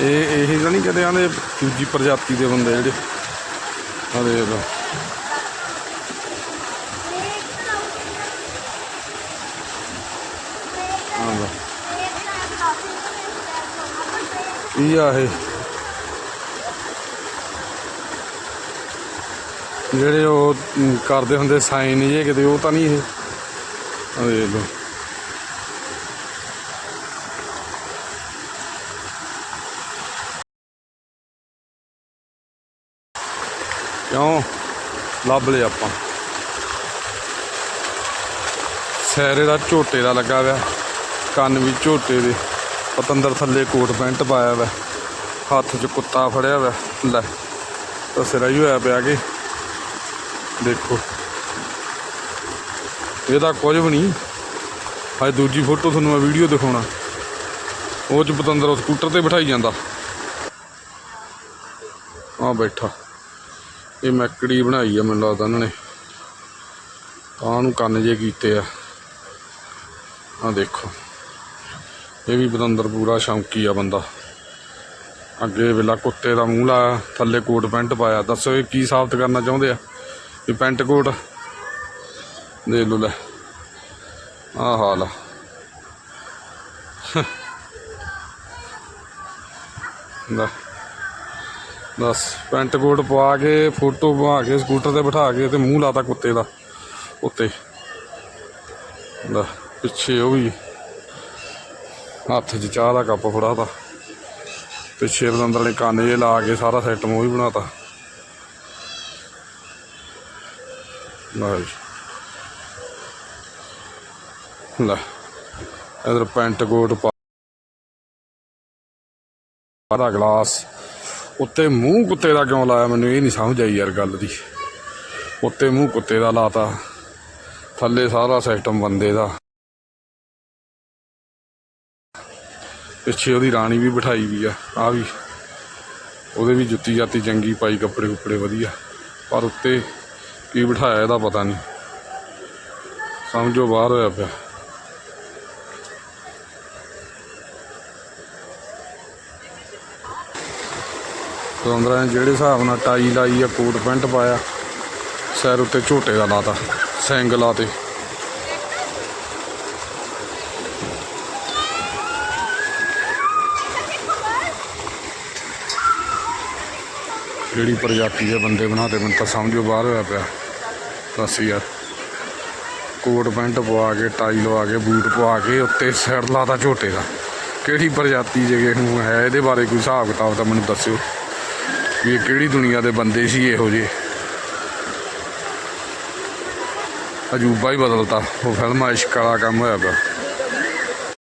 ਇਹ ਇਹ ਤਾਂ ਨਹੀਂ ਕਹਿੰਦੇ ਆਂਦੇ ਦੂਜੀ ਪ੍ਰਜਾਤੀ ਦੇ ਬੰਦੇ ਜਿਹੜੇ। ਆ ਦੇਖ ਲਓ। ਇਹ ਆ ਇਹ। ਜਿਹੜੇ ਉਹ ਕਰਦੇ ਹੁੰਦੇ ਸਾਈਨ ਜੇ ਕਿਤੇ, ਉਹ ਤਾਂ ਨਹੀਂ ਇਹ। ਆ ਦੇਖ ਲਓ। ਕਿਉਂ? ਲੱਭ ਲਿਆ ਆਪਾਂ। ਸੈਰੇ ਦਾ ਝੋਟੇ ਦਾ ਲੱਗਾ ਹੋਇਆ। ਕੰਨ ਵੀ ਝੋਟੇ ਦੇ। ਪਤੰਦਰ ਥੱਲੇ ਕੋਟ ਪੈਂਟ ਪਾਇਆ ਹੋਇਆ। ਹੱਥ 'ਚ ਕੁੱਤਾ ਫੜਿਆ ਹੋਇਆ। ਲੈ, ਤਾਂ ਸਿਰਾ ਹੀ ਹੋਇਆ ਪਿਆ ਕਿ ਦੇਖੋ। ਇਹਦਾ ਕੁਝ ਵੀ ਨਹੀਂ। ਹਾਏ ਦੂਜੀ ਫੋਟੋ ਤੁਹਾਨੂੰ ਮੈਂ ਵੀਡੀਓ ਦਿਖਾਉਣਾ। ਉਹ 'ਚ ਪਤੰਦਰ ਸਕੂਟਰ ਤੇ ਬਿਠਾਈ ਜਾਂਦਾ। ਆ ਬੈਠਾ। ਇਹ ਮੈਕੜੀ ਬਣਾਈ ਆ, ਮੈਨੂੰ ਲੱਗਦਾ ਇਹਨਾਂ ਨੇ। ਤਾਂ ਨੂੰ ਕੰਨ ਜੇ ਕੀਤੇ ਆ। ਆ ਦੇਖੋ। ਇਹ ਵੀ ਬਦੰਦਰ ਪੂਰਾ ਸ਼ੌਂਕੀ ਆ ਬੰਦਾ। ਅੱਗੇ ਵੇਲਾ ਕੁੱਤੇ ਦਾ ਮੂੰਹ ਲਾਇਆ, ਥੱਲੇ ਕੋਟ ਪੈਂਟ ਪਾਇਆ। ਦੱਸੋ ਇਹ ਕੀ ਸਾਬਤ ਕਰਨਾ ਚਾਹੁੰਦੇ ਆ? ਇਹ ਪੈਂਟ ਕੋਟ? ਦੇ ਲੋ ਲੈ। ਆ ਹਾਲ ਆ। ਲੈ। ਬਸ, ਪੈਂਟ ਕੋਟ ਪਵਾ ਕੇ, ਫੋਟੋ ਪਵਾ ਕੇ, ਸਕੂਟਰ ਤੇ ਬਿਠਾ ਕੇ ਤੇ ਮੂੰਹ ਲਾਤਾ ਕੁੱਤੇ ਦਾ, ਉੱਤੇ। ਲੈ, ਪਿੱਛੇ ਉਹ ਵੀ, ਹੱਥ 'ਚ ਚਾਹ ਦਾ ਕੱਪ ਫੜਾਤਾ ਪਿੱਛੇ ਬਦੰਦਰ ਨੇ ਕੰਨ ਜੇ ਲਾ ਕੇ ਸਾਰਾ ਸੈੱਟ ਉਹ ਹੀ ਬਣਾਤਾ ਲੈ ਜੀ। ਲੈ, ਇਧਰ ਪੈਂਟ ਕੋਟ ਪਾ ਦਾ ਗਲਾਸ। ਉੱਤੇ ਮੂੰਹ ਕੁੱਤੇ ਦਾ ਕਿਉਂ ਲਾਇਆ? ਮੈਨੂੰ ਇਹ ਨਹੀਂ ਸਮਝ ਆਈ ਯਾਰ ਗੱਲ ਦੀ। ਉੱਤੇ ਮੂੰਹ ਕੁੱਤੇ ਦਾ ਲਾਤਾ। ਥੱਲੇ ਸਾਰਾ ਸਿਸਟਮ ਬੰਦੇ ਦਾ। ਪਿੱਛੇ ਉਹਦੀ ਰਾਣੀ ਵੀ ਬਿਠਾਈ ਵੀ ਆ। ਆ ਵੀ। ਉਹਦੇ ਵੀ ਜੁੱਤੀ ਜਾਤੀ ਚੰਗੀ, ਪਾਈ ਕੱਪੜੇ ਕੁੱਪੜੇ ਵਧੀਆ। ਪਰ ਉੱਤੇ ਕੀ ਬਿਠਾਇਆ ਇਹਦਾ ਪਤਾ ਨਹੀਂ। ਸਮਝੋ ਬਾਹਰ ਹੋਇਆ ਪਿਆ। ਪਤੰਦਰਾਂ ਨੇ ਜਿਹੜੇ ਹਿਸਾਬ ਨਾਲ ਟਾਈ ਲਾਈ ਆ, ਕੋਟ ਪੈਂਟ ਪਾਇਆ, ਸਿਰ ਉੱਤੇ ਝੋਟੇ ਦਾ ਲਾਤਾ, ਸੈਂਗ ਲਾਤੇ। ਜਿਹੜੀ ਪ੍ਰਜਾਤੀ ਦੇ ਬੰਦੇ ਬਣਾਤੇ, ਮੈਨੂੰ ਤਾਂ ਸਮਝੋ ਬਾਹਰ ਹੋਇਆ ਪਿਆ। ਦੱਸ ਯਾਰ, ਕੋਟ ਪੈਂਟ ਪਵਾ ਕੇ, ਟਾਈ ਲਵਾ ਕੇ, ਬੂਟ ਪਵਾ ਕੇ, ਉੱਤੇ ਸਿਰ ਲਾਤਾ ਝੋਟੇ ਦਾ। ਕਿਹੜੀ ਪ੍ਰਜਾਤੀ ਜੇ ਨੂੰ ਹੈ, ਇਹਦੇ ਬਾਰੇ ਕੋਈ ਹਿਸਾਬ ਕਿਤਾਬ ਤਾਂ ਮੈਨੂੰ ਦੱਸਿਓ। ਵੀ ਇਹ ਕਿਹੜੀ ਦੁਨੀਆ ਦੇ ਬੰਦੇ ਸੀ ਇਹੋ ਜਿਹੇ? ਅਜੂਬਾ ਹੀ ਬਦਲਤਾ। ਉਹ ਫਿਲਮ ਇਸ਼ਕ ਵਾਲਾ ਕੰਮ ਹੋਇਆ ਪਿਆ।